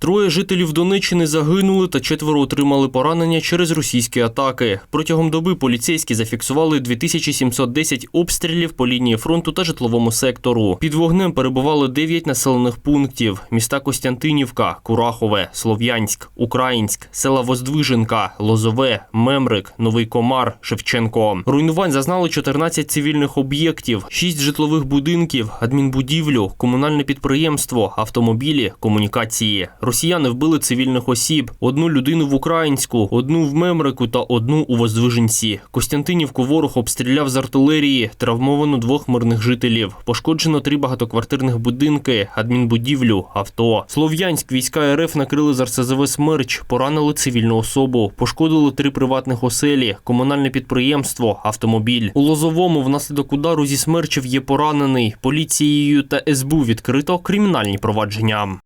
Троє жителів Донеччини загинули та четверо отримали поранення через російські атаки. Протягом доби поліцейські зафіксували 2710 обстрілів по лінії фронту та житловому сектору. Під вогнем перебували 9 населених пунктів: міста Костянтинівка, Курахове, Слов'янськ, Українськ, села Воздвиженка, Лозове, Мемрик, Новий Комар, Шевченко. Руйнувань зазнали 14 цивільних об'єктів, 6 житлових будинків, адмінбудівлю, комунальне підприємство, автомобілі, комунікації. Росіяни вбили цивільних осіб: одну людину в Українську, одну в Мемрику та одну у Воздвиженці. Костянтинівку ворог обстріляв з артилерії, травмовано двох мирних жителів. Пошкоджено три багатоквартирних будинки, адмінбудівлю, авто. Слов'янськ війська РФ накрили з РСЗВ «Смерч», поранили цивільну особу, пошкодили три приватних оселі, комунальне підприємство, автомобіль. У Лозовому внаслідок удару зі смерчів є поранений. Поліцією та СБУ відкрито кримінальні провадження.